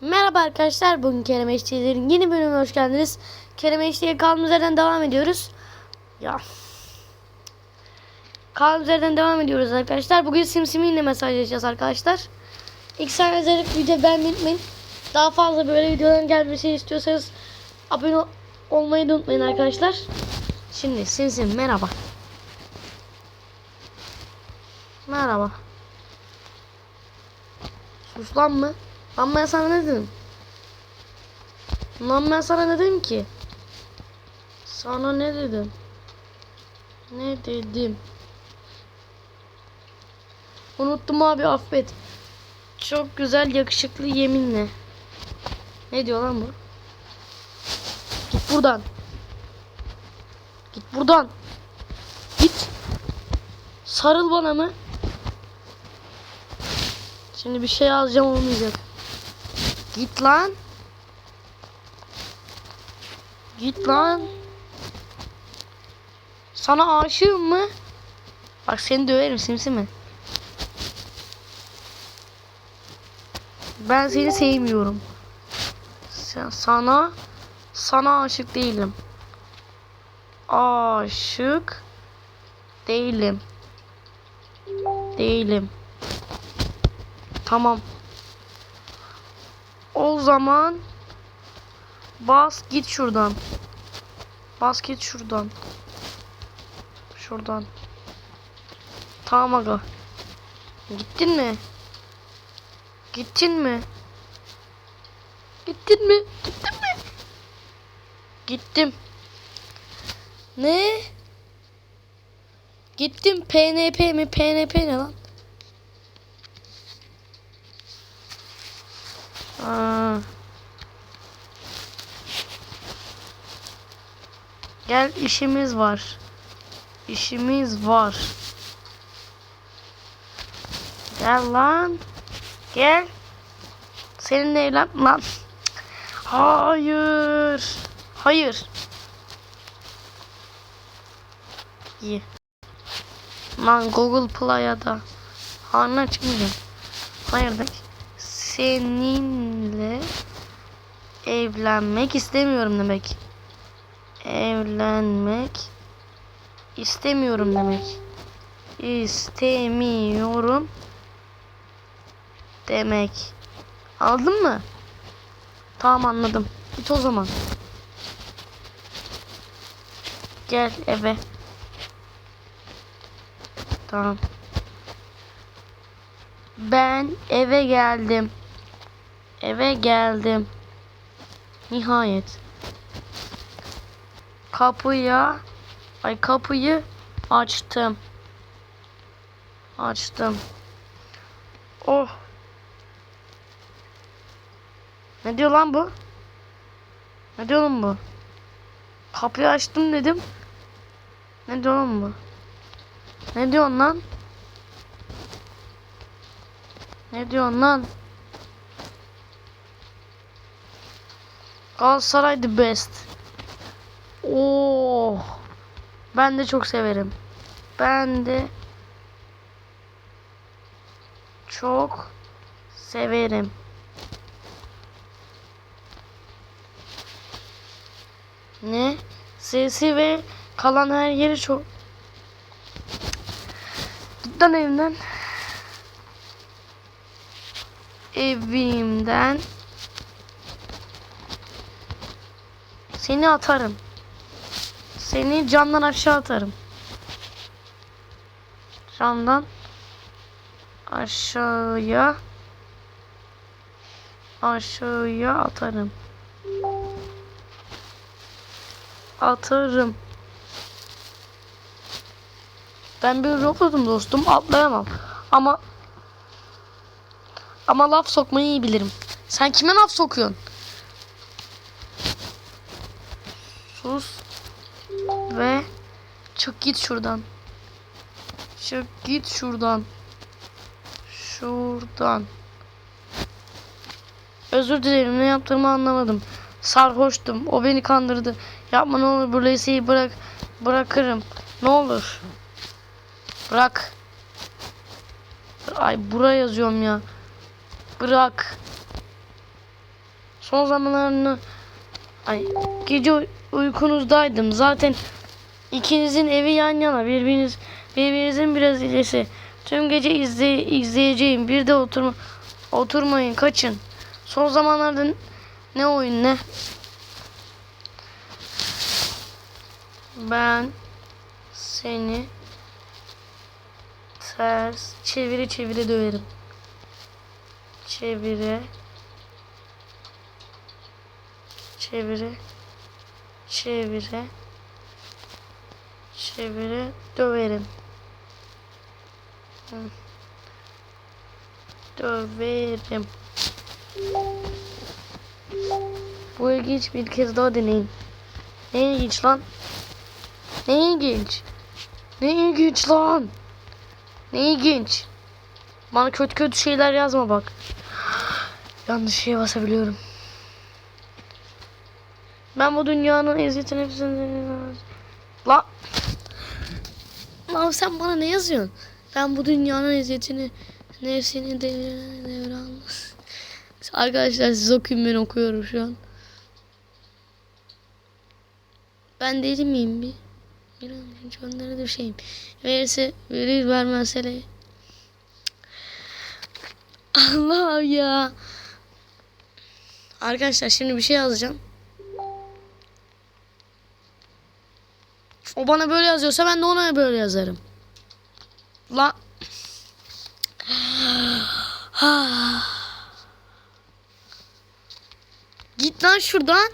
Merhaba arkadaşlar. Bugün Kerem HD'lerin yeni bölümüne hoş geldiniz. Kerem HD'ye kaldığımız yerden devam ediyoruz. Ya. Kaldığımız yerden devam ediyoruz arkadaşlar. Bugün Simsimi ile mesajlaşacağız arkadaşlar. İlk saniyelik video beğenmeyi unutmayın. Daha fazla böyle videoların gelmesini istiyorsanız abone ol- olmayı da unutmayın arkadaşlar. Şimdi Simsim merhaba. Merhaba. Sus lan mı? Lan ben sana ne dedim? Lan ben sana ne dedim ki? Sana ne dedim? Ne dedim? Unuttum abi affet. Çok güzel yakışıklı yeminle. Ne diyor lan bu? Git buradan. Git buradan. Git. Sarıl bana mı? Şimdi bir şey alacağım olmayacak. Git lan. Git lan. Sana aşığım mı? Bak seni döverim simsimi. Ben seni sevmiyorum. Sen, sana sana aşık değilim. Aşık değilim. Değilim. Tamam. O zaman bas git şuradan. Bas git şuradan. Şuradan. Tamam aga. Gittin mi? Gittin mi? Gittin mi? Gittin mi? Gittim. Ne? Gittim PNP mi? PNP ne lan? Gel işimiz var. İşimiz var. Gel lan. Gel. Seninle evlen lan. Hayır. Hayır. İyi. Lan Google Play'a da. Harına çıkmayacağım. Hayır de. Seninle evlenmek istemiyorum demek. Evlenmek istemiyorum demek. İstemiyorum demek. Anladın mı? Tamam anladım. Git o zaman. Gel eve. Tamam. Ben eve geldim. Eve geldim. Nihayet. Kapıya ay kapıyı açtım. Açtım. Oh. Ne diyor lan bu? Ne diyor lan bu? Kapıyı açtım dedim. Ne diyor lan bu? Ne diyorsun lan? Ne diyorsun lan? Galatasaray the best. Oh. Ben de çok severim. Ben de çok severim. Ne? Sesi ve kalan her yeri çok... Git evimden. Evimden. Seni atarım. Seni camdan aşağı atarım. Camdan aşağıya aşağıya atarım. Atarım. Ben bir robotum dostum atlayamam. Ama ama laf sokmayı iyi bilirim. Sen kime laf sokuyorsun? Sus. Ve çık git şuradan. Çık git şuradan. Şuradan. Özür dilerim ne yaptığımı anlamadım. Sarhoştum. O beni kandırdı. Yapma ne olur bu Lucy'yi bırak. Bırakırım. Ne olur. Bırak. Ay buraya yazıyorum ya. Bırak. Son zamanlarını ay gece uy- uykunuzdaydım. Zaten ikinizin evi yan yana. Birbiriniz birbirinizin biraz ilesi. Tüm gece izle, izleyeceğim. Bir de oturma oturmayın, kaçın. Son zamanlarda ne oyun ne? Ben seni ters çeviri çeviri döverim. Çevire çevire çevire çevire döverim. Döverim. Bu ilginç bir kez daha deneyin. Ne ilginç lan? Ne ilginç? Ne ilginç lan? Ne ilginç? Bana kötü kötü şeyler yazma bak. Yanlış şeye basabiliyorum. Ben bu dünyanın eziyetini hepsini... La... Lan sen bana ne yazıyorsun? Ben bu dünyanın eziyetini nefsini devran. Arkadaşlar siz okuyun ben okuyorum şu an. Ben deli miyim bir? Bir an önce onlara düşeyim. Verirse verir vermezse de. Allah ya. Arkadaşlar şimdi bir şey yazacağım. O bana böyle yazıyorsa ben de ona böyle yazarım. La. Git lan şuradan.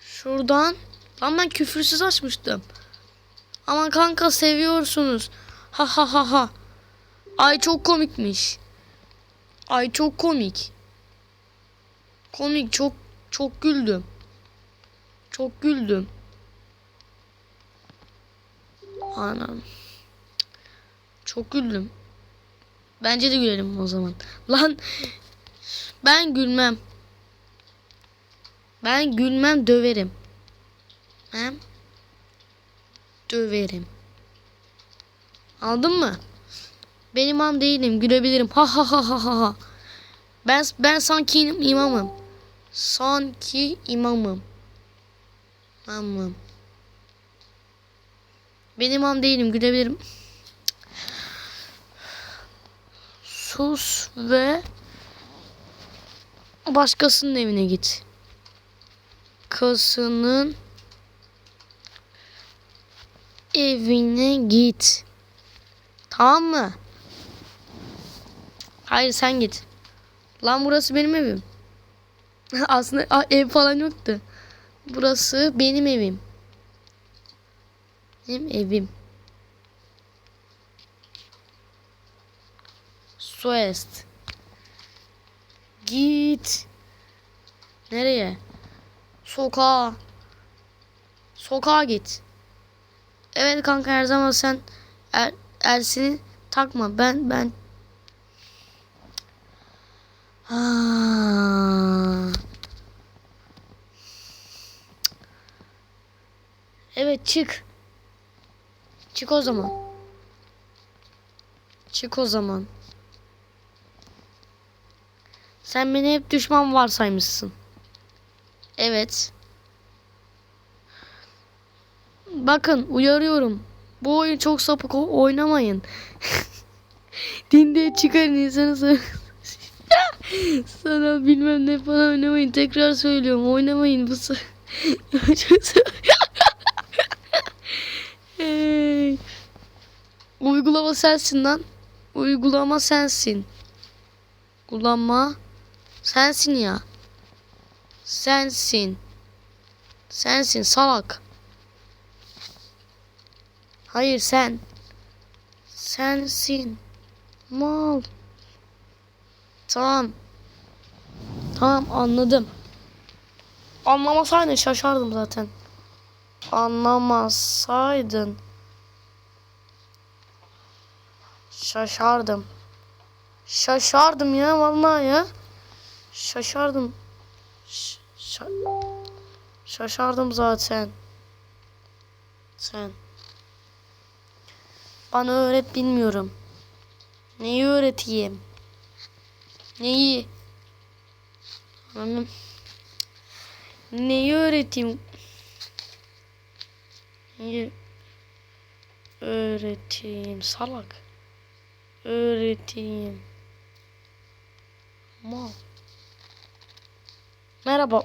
Şuradan. Lan ben küfürsüz açmıştım. Aman kanka seviyorsunuz. Ha ha ha ha. Ay çok komikmiş. Ay çok komik. Komik çok çok güldüm. Çok güldüm. Anam. Çok güldüm. Bence de gülelim o zaman. Lan ben gülmem. Ben gülmem döverim. Hem döverim. Aldın mı? Ben imam değilim. Gülebilirim. Ha ha ha ha ha. Ben ben sanki imamım. Sanki imamım. İmamım. Ben imam değilim. Gülebilirim. Sus ve başkasının evine git. Kasının evine git. Tamam mı? Hayır sen git. Lan burası benim evim. Aslında ev falan yoktu. Burası benim evim. Benim evim. Suest. Git. Nereye? Sokağa. Sokağa git. Evet kanka her zaman sen er, Ersin'i takma. Ben ben Ha. Evet çık. Çık o zaman. Çık o zaman. Sen beni hep düşman varsaymışsın. Evet. Bakın uyarıyorum. Bu oyun çok sapık oynamayın. Dinde çıkarın insanı sa- Sana bilmem ne falan oynamayın. Tekrar söylüyorum oynamayın bu sa- Uygulama sensin lan. Uygulama sensin. Uygulama sensin ya. Sensin. Sensin salak. Hayır sen. Sensin. Mal. Tamam. Tamam anladım. Anlamasaydın şaşardım zaten. Anlamasaydın. Şaşardım. Şaşardım ya vallahi ya. Şaşardım. Ş- şa- şaşardım zaten. Sen. Bana öğret bilmiyorum. Neyi öğreteyim? Neyi? Anladım. Neyi öğreteyim? Neyi öğreteyim salak? Öğreteyim. Mal. Merhaba.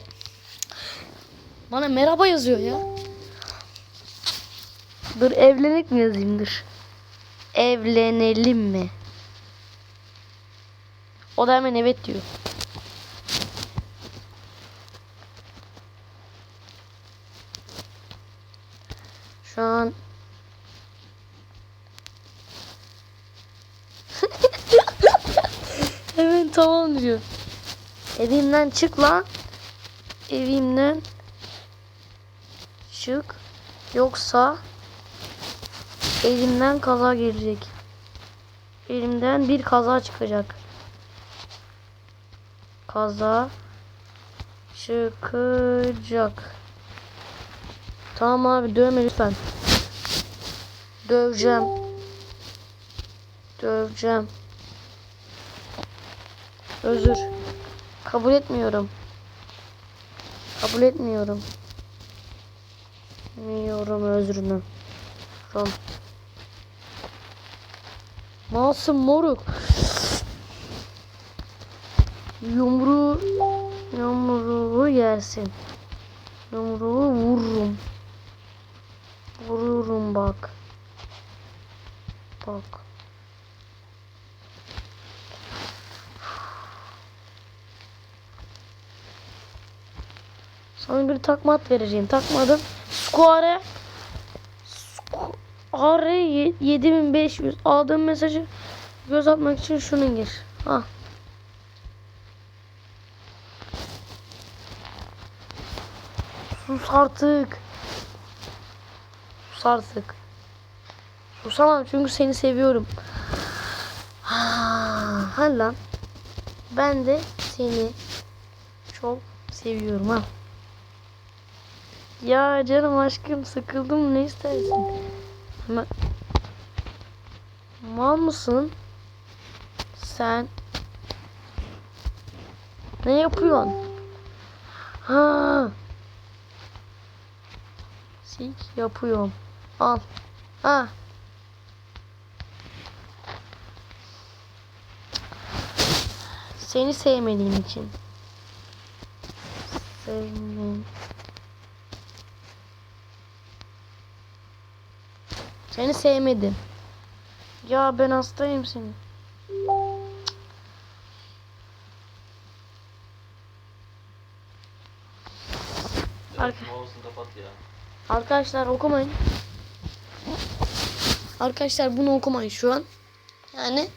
Bana merhaba yazıyor ya. Dur evlenek mi yazayım dur. Evlenelim mi? O da hemen evet diyor. Şu an Hemen tamam diyor. Evimden çık lan. Evimden çık. Yoksa elimden kaza gelecek. Elimden bir kaza çıkacak. Kaza çıkacak. Tamam abi dövme lütfen. Döveceğim. Döveceğim. Özür. Kabul etmiyorum. Kabul etmiyorum. Etmiyorum özrünü. Rom. Masum moruk. Yumruğu yumruğu yersin. Yumruğu vururum. Vururum bak. Bak. Sana bir takma at vereceğim. Takmadım. Square Square ye- 7500 aldığım mesajı göz atmak için şunu gir. Ha. Sus artık. Sus artık. Susamam çünkü seni seviyorum. Ha, hadi lan. Ben de seni çok seviyorum ha. Ya canım aşkım sıkıldım ne istersin? Ama mal mısın? Sen ne yapıyorsun? Ha. Sik yapıyorum. Al. Ha. Seni sevmediğim için. Sevmem. Seni sevmedim. Ya ben hastayım. Arka- ya. Arkadaşlar okumayın. Arkadaşlar bunu okumayın şu an. Yani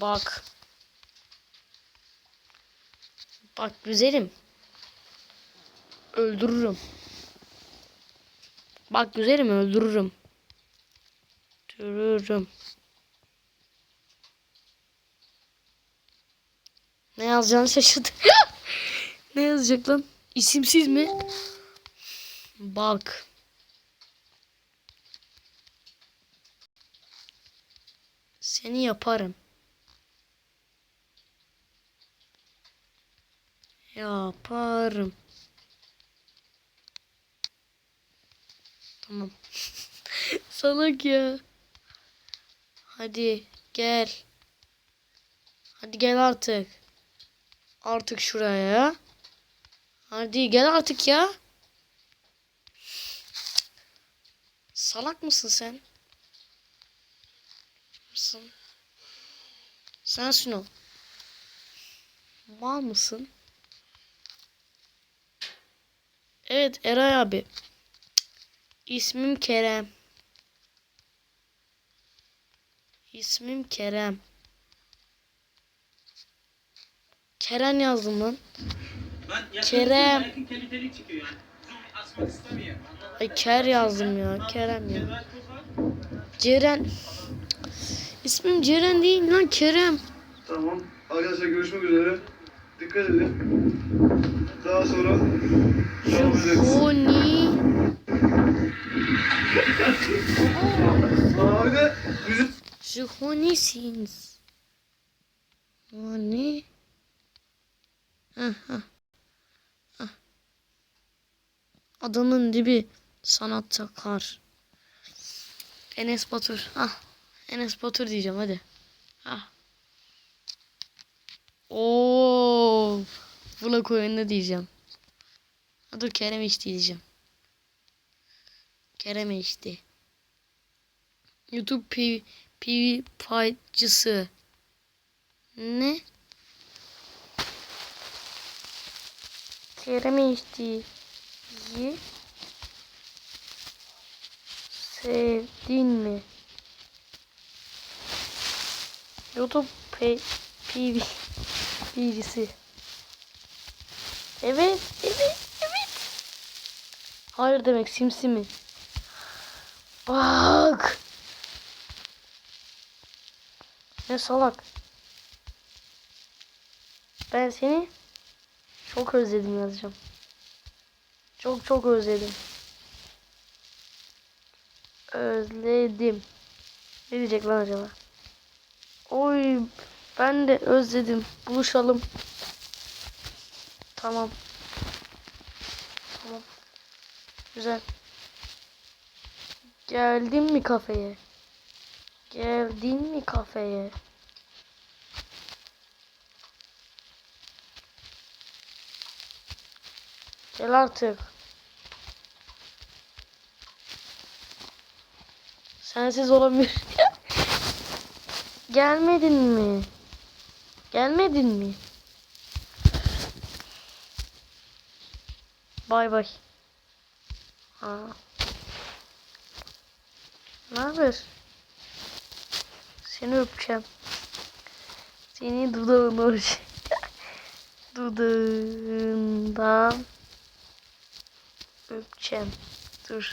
Bak. Bak güzelim. Öldürürüm. Bak güzelim öldürürüm. Öldürürüm. Ne yazacağını şaşırdı. ne yazacak lan? İsimsiz mi? Bak. Seni yaparım. Yaparım. Tamam. Salak ya. Hadi gel. Hadi gel artık. Artık şuraya. Hadi gel artık ya. Salak mısın sen? Mısın? Sensin o. Mal mısın? Evet Eray abi. İsmim Kerem. İsmim Kerem. Kerem yazdım lan. Ben Kerem. Belki kalitelik çıkıyor yani. Zoom asmak istemiyor. Ay Ker yazdım ya. Kerem ya. Ceren. İsmim Ceren değil lan Kerem. Tamam. Arkadaşlar görüşmek üzere. Dikkat edin daha sonra Şufuni Abi Şufuni sins Şufuni Aha Adanın dibi sanatta kar. Enes Batur. Ah. Enes Batur diyeceğim hadi. Ah. Oo. Vlog oyunda diyeceğim. Ha, dur Kerem içti diyeceğim. Kerem içti. YouTube P PewDiePie'cısı. Ne? Kerem içti. Yi. Sevdin mi? YouTube PV birisi. Evet, evet, evet. Hayır demek simsimi. Bak. Ne salak. Ben seni çok özledim yazacağım. Çok çok özledim. Özledim. Ne diyecek lan acaba? Oy ben de özledim. Buluşalım. Tamam. Tamam. Güzel. Geldin mi kafeye? Geldin mi kafeye? Gel artık. Sensiz olamıyor. Gelmedin mi? Gelmedin mi? Bay bay. Aa. Ne haber? Seni öpeceğim. Seni dudağına öpeceğim. Dudağından öpeceğim. Dur.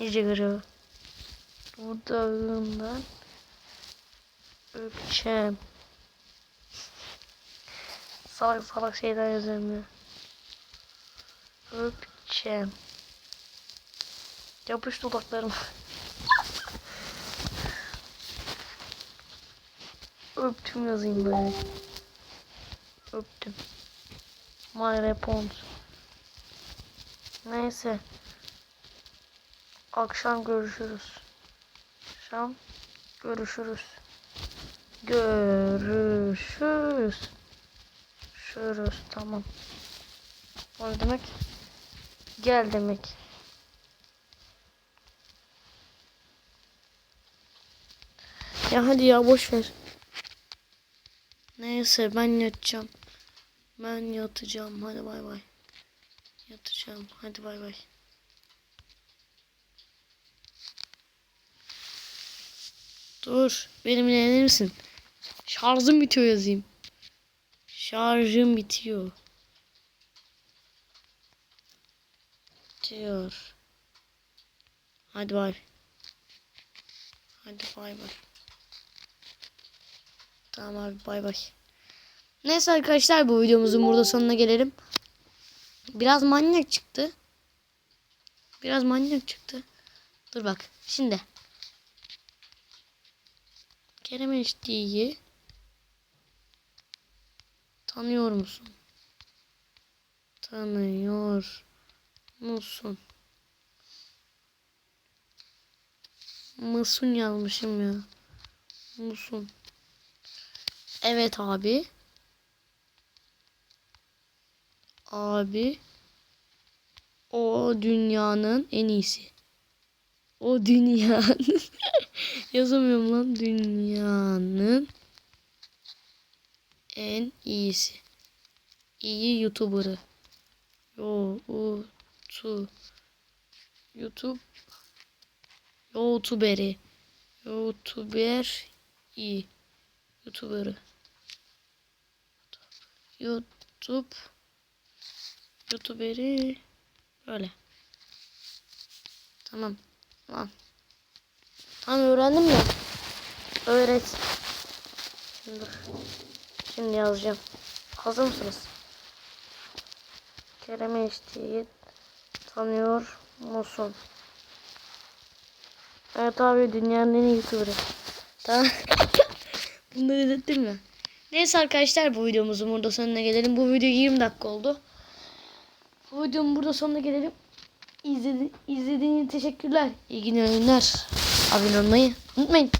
Nice görüyor. Dudağından öpeceğim. Salak salak şeyler yazıyorum ya. Öpeceğim. Yapış dudaklarıma. Öptüm yazayım böyle. Öptüm. My response. Neyse. Akşam görüşürüz. Akşam görüşürüz. Görüşürüz. Görüşürüz. Tamam. O ne demek? Gel demek. Ya hadi ya boş ver. Neyse ben yatacağım. Ben yatacağım. Hadi bay bay. Yatacağım. Hadi bay bay. Dur. Benimle evlenir misin? Şarjım bitiyor yazayım. Şarjım bitiyor. Bitiyor. Hadi bay. Hadi bay bay. Tamam abi bay bay. Neyse arkadaşlar bu videomuzun burada sonuna gelelim. Biraz manyak çıktı. Biraz manyak çıktı. Dur bak şimdi. Kerem Enişte'yi tanıyor musun? Tanıyor musun? Musun yazmışım ya. Musun? Evet abi. Abi. O dünyanın en iyisi. O dünyanın yazamıyorum lan dünyanın en iyisi. İyi YouTuber'ı. Yo, u, tu. YouTube YouTuber'i. YouTuber iyi. YouTuber'ı. YouTube YouTuber'i böyle. Tamam. Tamam. Tamam öğrendim ya. Öğret. Şimdi, şimdi yazacağım. Hazır mısınız? Kerem Enişte'yi tanıyor musun? Evet abi dünyanın en iyi YouTuber'ı. Tamam. Bunları izlettin mi? Neyse arkadaşlar bu videomuzun burada sonuna gelelim. Bu video 20 dakika oldu. Bu videomun burada sonuna gelelim. İzledi, izlediğiniz için teşekkürler. İyi günler. Abone olmayı unutmayın.